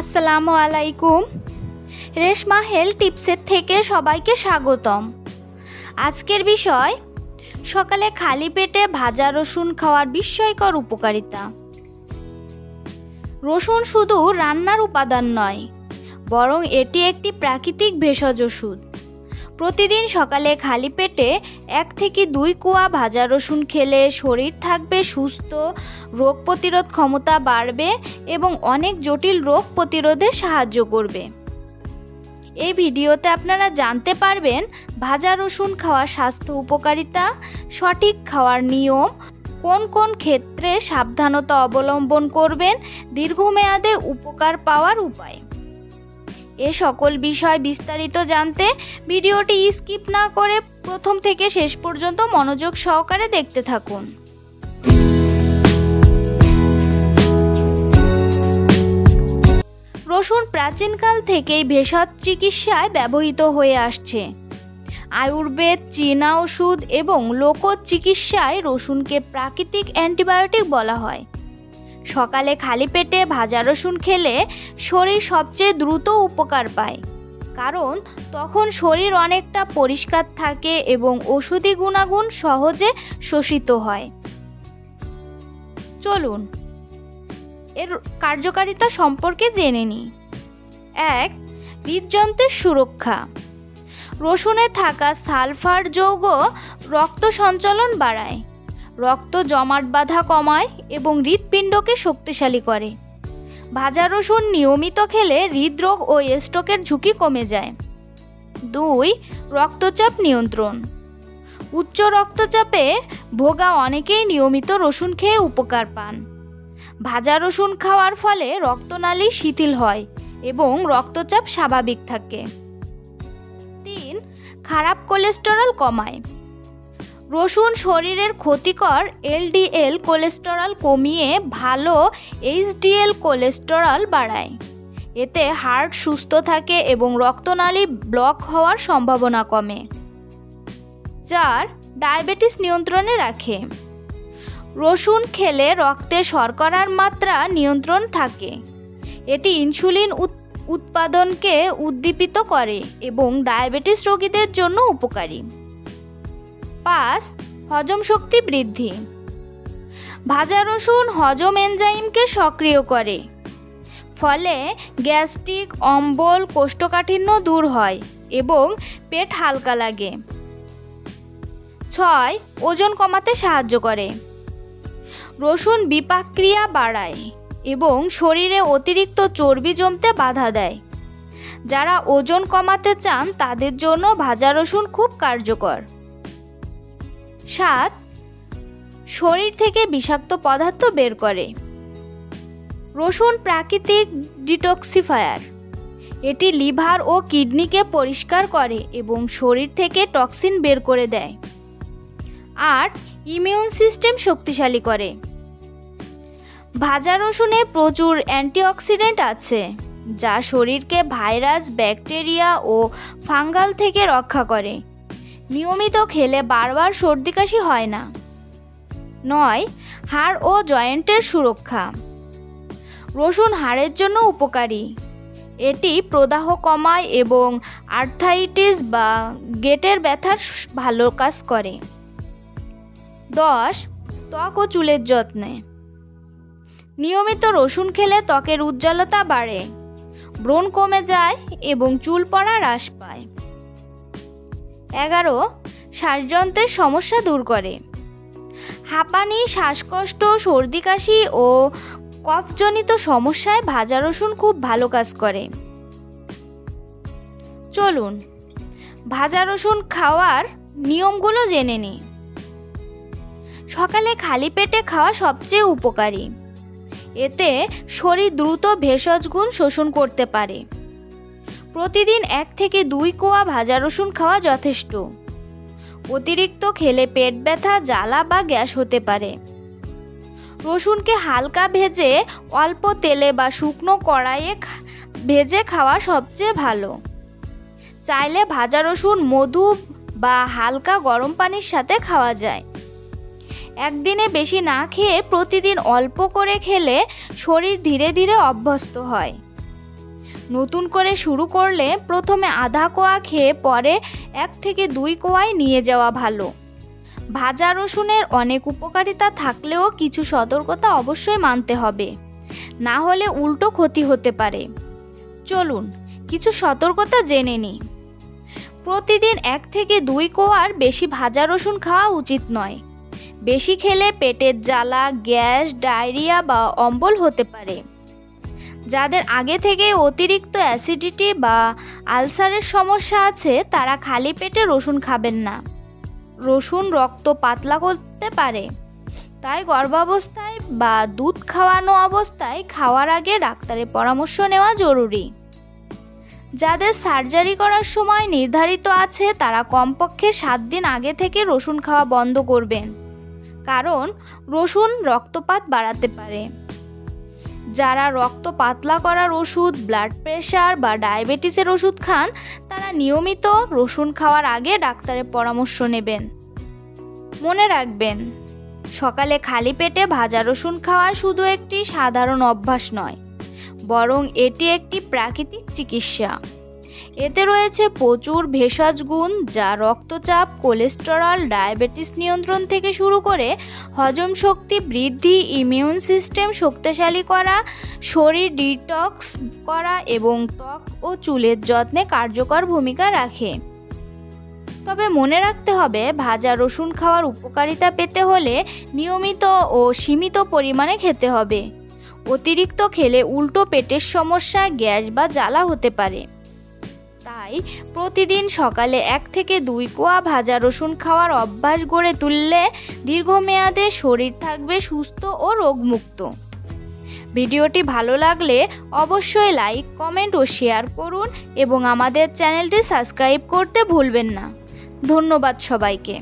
আসসালামু আলাইকুম। রেশমা হেলথ টিপসের থেকে সবাইকে স্বাগতম। আজকের বিষয়, সকালে খালি পেটে ভাজা রসুন খাওয়ার বিস্ময়কর উপকারিতা। রসুন শুধু রান্নার উপাদান নয়, বরং এটি একটি প্রাকৃতিক ভেষজ ওষুধ। প্রতিদিন সকালে খালি পেটে এক থেকে দুই কোয়া ভাজা রসুন খেলে শরীর থাকবে সুস্থ, রোগ প্রতিরোধ ক্ষমতা বাড়বে এবং অনেক জটিল রোগ প্রতিরোধে সাহায্য করবে। এই ভিডিওতে আপনারা জানতে পারবেন ভাজা রসুন খাওয়ার স্বাস্থ্য উপকারিতা, সঠিক খাওয়ার নিয়ম, কোন কোন ক্ষেত্রে সাবধানতা অবলম্বন করবেন, দীর্ঘমেয়াদে উপকার পাওয়ার উপায়। এ সকল বিষয় বিস্তারিত জানতে ভিডিওটি স্কিপ না করে প্রথম থেকে শেষ পর্যন্ত মনোযোগ সহকারে দেখতে থাকুন। রসুন প্রাচীনকাল থেকেই ভেষজ চিকিৎসায় ব্যবহৃত হয়ে আসছে। আয়ুর্বেদ, চীনা ওষুধ এবং লোক চিকিৎসায় রসুনকে প্রাকৃতিক অ্যান্টিবায়োটিক বলা হয়। সকালে খালি পেটে ভাজা রসুন খেলে শরীর সবচেয়ে দ্রুত উপকার পায়। কারণ তখন শরীর অনেকটা পরিষ্কার থাকে এবং ওষুধি গুণাগুণ সহজে শোষিত হয়। চলুন, এর কার্যকারিতা সম্পর্কে জেনে নিই এক, হৃদযন্ত্রের সুরক্ষা। রসুনে থাকা সালফার যৌগ রক্ত সঞ্চালন বাড়ায়। রক্ত জমাট বাঁধা কমায় এবং হৃৎপিণ্ডকে শক্তিশালী করে। ভাজা রসুন নিয়মিত খেলে হৃদরোগ ও স্ট্রোকের ঝুঁকি কমে যায়। দুই, রক্তচাপ নিয়ন্ত্রণ। উচ্চ রক্তচাপে ভোগা অনেকেই নিয়মিত রসুন খেয়ে উপকার পান। ভাজা রসুন খাওয়ার ফলে রক্তনালী শিথিল হয় এবং রক্তচাপ স্বাভাবিক থাকে। তিন, খারাপ কোলেস্টেরল কমায়। রসুন শরীরের ক্ষতিকর এলডিএল কোলেস্টেরল কমিয়ে ভালো এইচডিএল কোলেস্টেরল বাড়ায়। এতে হার্ট সুস্থ থাকে এবং রক্তনালী ব্লক হওয়ার সম্ভাবনা কমে চার ডায়াবেটিস নিয়ন্ত্রণে রাখে। রসুন খেলে রক্তে শর্করার মাত্রা নিয়ন্ত্রণ থাকে। এটি ইনসুলিন উৎপাদনকে উদ্দীপিত করে এবং ডায়াবেটিস রোগীদের জন্য উপকারী। পাঁচ হজম শক্তি বৃদ্ধি। ভাজা রসুন হজম এনজাইমকে সক্রিয় করে। ফলে গ্যাস্ট্রিক, অম্বল, কোষ্ঠকাঠিন্য দূর হয় এবং পেট হালকা লাগে। ছয়, ওজন কমাতে সাহায্য করে। রসুন বিপাক্রিয়া বাড়ায় এবং শরীরে অতিরিক্ত চর্বি জমতে বাধা দেয়। যারা ওজন কমাতে চান তাদের জন্য ভাজা রসুন খুব কার্যকর। সাত, শরীর থেকে বিষাক্ত পদার্থ বের করে। রসুন প্রাকৃতিক ডিটক্সিফায়ার। এটি লিভার ও কিডনিকে পরিষ্কার করে এবং শরীর থেকে টক্সিন বের করে দেয়। আর ইমিউন সিস্টেম শক্তিশালী করে। ভাজা রসুনে প্রচুর অ্যান্টিঅক্সিডেন্ট আছে, যা শরীরকে ভাইরাস, ব্যাকটেরিয়া ও ফাঙ্গাল থেকে রক্ষা করে। নিয়মিত খেলে বারবার সর্দি কাশি হয় না। নয়, হাড় ও জয়েন্টের সুরক্ষা। রসুন হাড়ের জন্য উপকারী। এটি প্রদাহ কমায় এবং আর্থাইটিস বা গেটের ব্যথার ভালো কাজ করে। দশ, ত্বক ও চুলের যত্নে। নিয়মিত রসুন খেলে ত্বকের উজ্জ্বলতা বাড়ে। ব্রণ কমে যায় এবং চুল পড়া হ্রাস পায়। এগারো, শ্বাসযন্ত্রের সমস্যা দূর করে। হাঁপানি, শ্বাসকষ্ট, সর্দি কাশি ও কফজনিত সমস্যায় ভাজা রসুন খুব ভালো কাজ করে। চলুন, ভাজা রসুন খাওয়ার নিয়মগুলো জেনে নিই। সকালে খালি পেটে খাওয়া সবচেয়ে উপকারী। এতে শরীর দ্রুত ভেষজ গুণ শোষণ করতে পারে। প্রতিদিন এক থেকে দুই কোয়া ভাজা রসুন খাওয়া যথেষ্ট। অতিরিক্ত খেলে পেট ব্যথা, জ্বালা বা গ্যাস হতে পারে। রসুনকে হালকা ভেজে অল্প তেলে বা শুকনো কড়াইয়ে ভেজে খাওয়া সবচেয়ে ভালো। চাইলে ভাজা রসুন, মধু বা হালকা গরম পানির সাথে খাওয়া যায়। একদিনে বেশি না খেয়ে প্রতিদিন অল্প করে খেলে শরীর ধীরে ধীরে অভ্যস্ত হয়। নতুন করে শুরু করলে প্রথমে আধা কোয়া খেয়ে পরে এক থেকে দুই কোয়ায় নিয়ে যাওয়া ভালো। ভাজা রসুনের অনেক উপকারিতা থাকলেও কিছু সতর্কতা অবশ্যই মানতে হবে। না হলে উল্টো ক্ষতি হতে পারে। চলুন, কিছু সতর্কতা জেনে নিই। প্রতিদিন এক থেকে দুই কোয়ার বেশি ভাজা রসুন খাওয়া উচিত নয়। বেশি খেলে পেটের জ্বালা, গ্যাস, ডায়রিয়া বা অম্বল হতে পারে। যাদের আগে থেকে অতিরিক্ত অ্যাসিডিটি বা আলসারের সমস্যা আছে, তারা খালি পেটে রসুন খাবেন না। রসুন রক্ত পাতলা করতে পারে। তাই গর্ভাবস্থায় বা দুধ খাওয়ানো অবস্থায় খাওয়ার আগে ডাক্তারের পরামর্শ নেওয়া জরুরি। যাদের সার্জারি করার সময় নির্ধারিত আছে, তারা কমপক্ষে সাত দিন আগে থেকে রসুন খাওয়া বন্ধ করবেন। কারণ রসুন রক্তপাত বাড়াতে পারে। যারা রক্ত পাতলা করার ওষুধ ব্লাড প্রেশার বা ডায়াবেটিসের ওষুধ খান, তারা নিয়মিত রসুন খাওয়ার আগে ডাক্তারের পরামর্শ নেবেন। মনে রাখবেন, সকালে খালি পেটে ভাজা রসুন খাওয়া শুধু একটি সাধারণ অভ্যাস নয়, বরং এটি একটি প্রাকৃতিক চিকিৎসা। এতে রয়েছে প্রচুর ভেষজ গুণ, যা রক্তচাপ, কোলেস্টেরল, ডায়াবেটিস নিয়ন্ত্রণ থেকে শুরু করে হজম শক্তি বৃদ্ধি ইমিউন সিস্টেম শক্তিশালী করা, শরীর ডিটক্স করা এবং ত্বক ও চুলের যত্নে কার্যকর ভূমিকা রাখে। তবে মনে রাখতে হবে, ভাজা রসুন খাওয়ার উপকারিতা পেতে হলে নিয়মিত ও সীমিত পরিমাণে খেতে হবে। অতিরিক্ত খেলে উল্টো পেটের সমস্যা, গ্যাস বা জ্বালা হতে পারে। তাই প্রতিদিন সকালে এক থেকে দুই কোয়া ভাজা রসুন খাওয়ার অভ্যাস গড়ে তুললে দীর্ঘমেয়াদে শরীর থাকবে সুস্থ ও রোগমুক্ত। ভিডিওটি ভালো লাগলে অবশ্যই লাইক, কমেন্ট ও শেয়ার করুন এবং আমাদের চ্যানেলটি সাবস্ক্রাইব করতে ভুলবেন না। ধন্যবাদ সবাইকে।